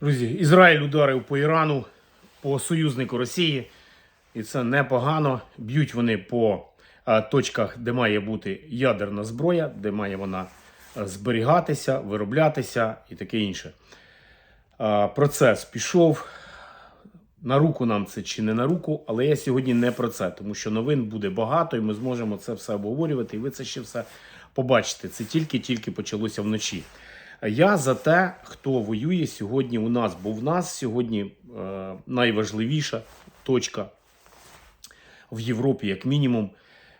Друзі, Ізраїль ударив по Ірану, по союзнику Росії, і це непогано. Б'ють вони по точках, де має бути ядерна зброя, де має вона е, зберігатися, вироблятися і таке інше. Процес пішов. На руку нам це чи не на руку, але я сьогодні не про це, тому що новин буде багато, і ми зможемо це все обговорювати, і ви це ще все побачите. Це тільки-тільки почалося вночі. Я за те, хто воює сьогодні у нас, бо в нас сьогодні е, найважливіша точка в Європі, як мінімум,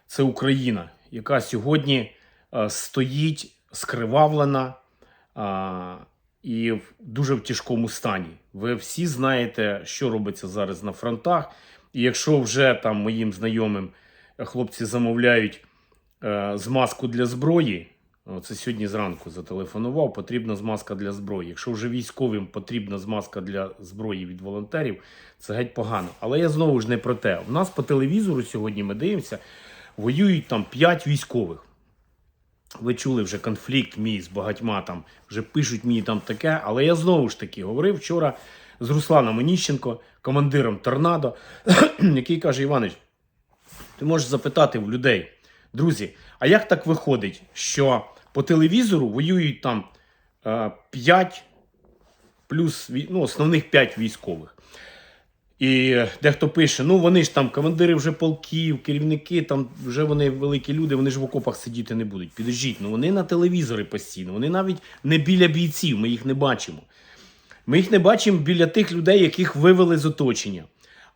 це Україна, яка сьогодні е, стоїть скривавлена е, і в дуже в тяжкому стані. Ви всі знаєте, що робиться зараз на фронтах. І якщо вже там моїм знайомим е, хлопці замовляють е, змазку для зброї, це сьогодні зранку зателефонував, потрібна змазка для зброї. Якщо вже військовим потрібна змазка для зброї від волонтерів, це геть погано. Але я знову ж не про те. У нас по телевізору сьогодні ми дивимося, воюють там 5 військових. Ви чули вже конфлікт мій з багатьма там, вже пишуть мені там таке, але я знову ж таки говорив вчора з Русланом Оніщенко, командиром Торнадо, який каже: Іванич, ти можеш запитати в людей, друзі, а як так виходить, що по телевізору воюють там е, 5 плюс ну, основних 5 військових. І дехто пише: ну вони ж там командири вже полків, керівники, там вже вони великі люди, вони ж в окопах сидіти не будуть. Підождіть, ну вони на телевізори постійно, вони навіть не біля бійців, ми їх не бачимо. Ми їх не бачимо біля тих людей, яких вивели з оточення.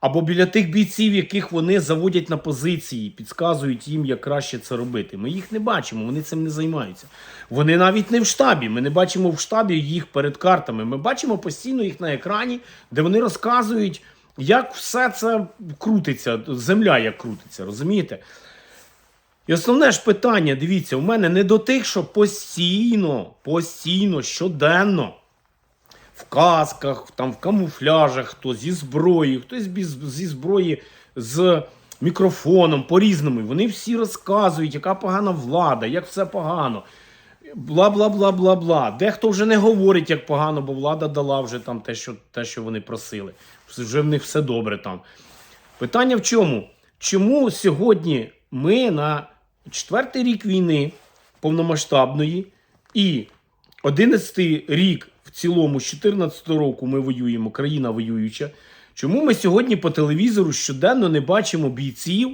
Або біля тих бійців, яких вони заводять на позиції, підказують їм, як краще це робити. Ми їх не бачимо, вони цим не займаються. Вони навіть не в штабі. Ми не бачимо в штабі їх перед картами. Ми бачимо постійно їх на екрані, де вони розказують, як все це крутиться, земля як крутиться, розумієте? І основне ж питання, дивіться, у мене не до тих, що постійно, постійно, щоденно в касках, там в камуфляжах, хто зі зброєю, хтось зі зброї з мікрофоном, по-різному. Вони всі розказують, яка погана влада, як все погано. Бла бла бла бла бла. Дехто вже не говорить, як погано, бо влада дала вже там те, що, те, що вони просили. Вже в них все добре там. Питання в чому? Чому сьогодні ми на четвертий рік війни повномасштабної і 11 рік цілому, з 14 року ми воюємо, країна воююча. Чому ми сьогодні по телевізору щоденно не бачимо бійців,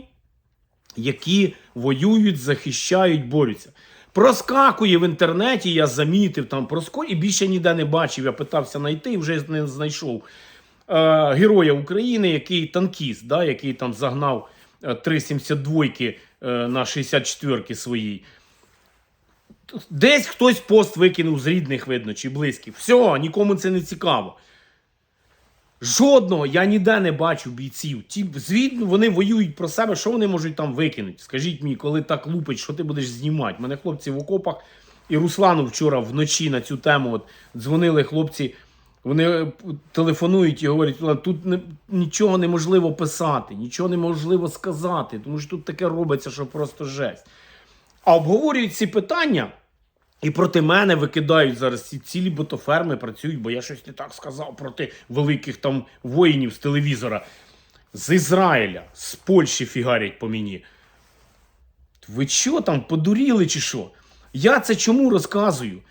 які воюють, захищають, борються? Проскакує в інтернеті, я замітив там проско і більше ніде не бачив. Я питався знайти і вже не знайшов е, героя України, який танкіст, да, який там загнав е, 3,72 е, на 64-ки своїй. Десь хтось пост викинув з рідних, видно, чи близьких. Все, нікому це не цікаво. Жодного я ніде не бачу бійців. Ті звідно вони воюють про себе. Що вони можуть там викинути? Скажіть мені, коли так лупить, що ти будеш знімати? Мене хлопці в окопах і Руслану вчора вночі на цю тему от, дзвонили хлопці. Вони е, телефонують і говорять, «Влад, тут не, нічого неможливо писати, нічого неможливо сказати, тому що тут таке робиться, що просто жесть. А обговорюють ці питання, і проти мене викидають зараз ці цілі ботоферми працюють, бо я щось не так сказав проти великих там воїнів з телевізора. З Ізраїля, з Польщі фігарять по мені. Ви що там, подуріли чи що? Я це чому розказую?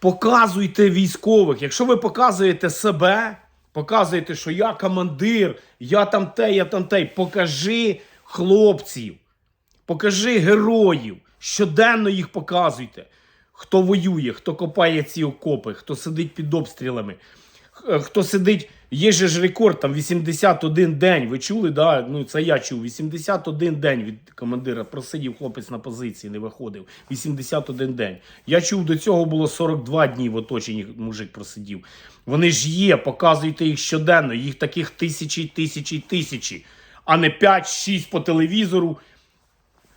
Показуйте військових. Якщо ви показуєте себе, показуєте, що я командир, я там те, я там те, покажи хлопців. Покажи героїв. Щоденно їх показуйте. Хто воює, хто копає ці окопи, хто сидить під обстрілами, хто сидить. Є же ж рекорд, там 81 день. Ви чули? Да? Ну, це я чув. 81 день від командира просидів хлопець на позиції, не виходив. 81 день. Я чув, до цього було 42 дні в оточенні мужик просидів. Вони ж є, показуйте їх щоденно. Їх таких тисячі, тисячі, тисячі, а не 5-6 по телевізору.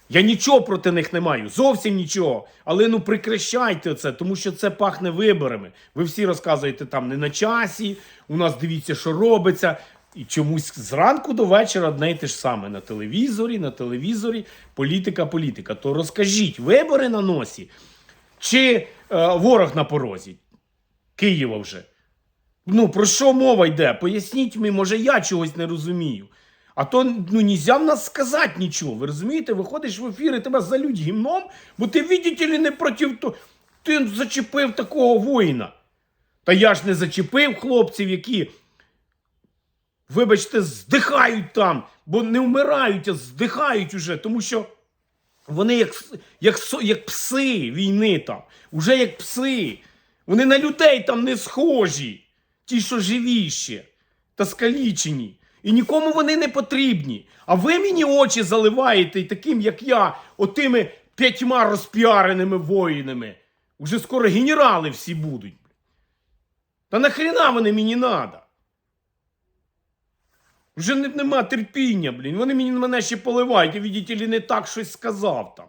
Я нічого проти них не маю, зовсім нічого. Але ну прекращайте це, тому що це пахне виборами. Ви всі розказуєте там не на часі. У нас дивіться, що робиться. І чомусь зранку до вечора одне й те ж саме на телевізорі, на телевізорі, політика, політика. То розкажіть, вибори на носі чи е, ворог на порозі Києва вже. Ну, про що мова йде? Поясніть мені, може я чогось не розумію. А то ну, нельзя в нас сказати нічого. Ви розумієте, виходиш в ефір і тебе залють гімном, бо ти, видите ли, не проти то. Ти зачепив такого воїна. Та я ж не зачепив хлопців, які, вибачте, здихають там, бо не вмирають, а здихають уже, тому що вони як, як, як пси війни там, уже як пси. Вони на людей там не схожі, ті, що живі ще та скалічені. І нікому вони не потрібні. А ви мені очі заливаєте, таким, як я, отими п'ятьма розпіареними воїнами. Уже скоро генерали всі будуть. Та нахрена вони мені надо? Вже не, нема терпіння, блін. Вони мені мене ще поливають, і видите не так щось сказав там.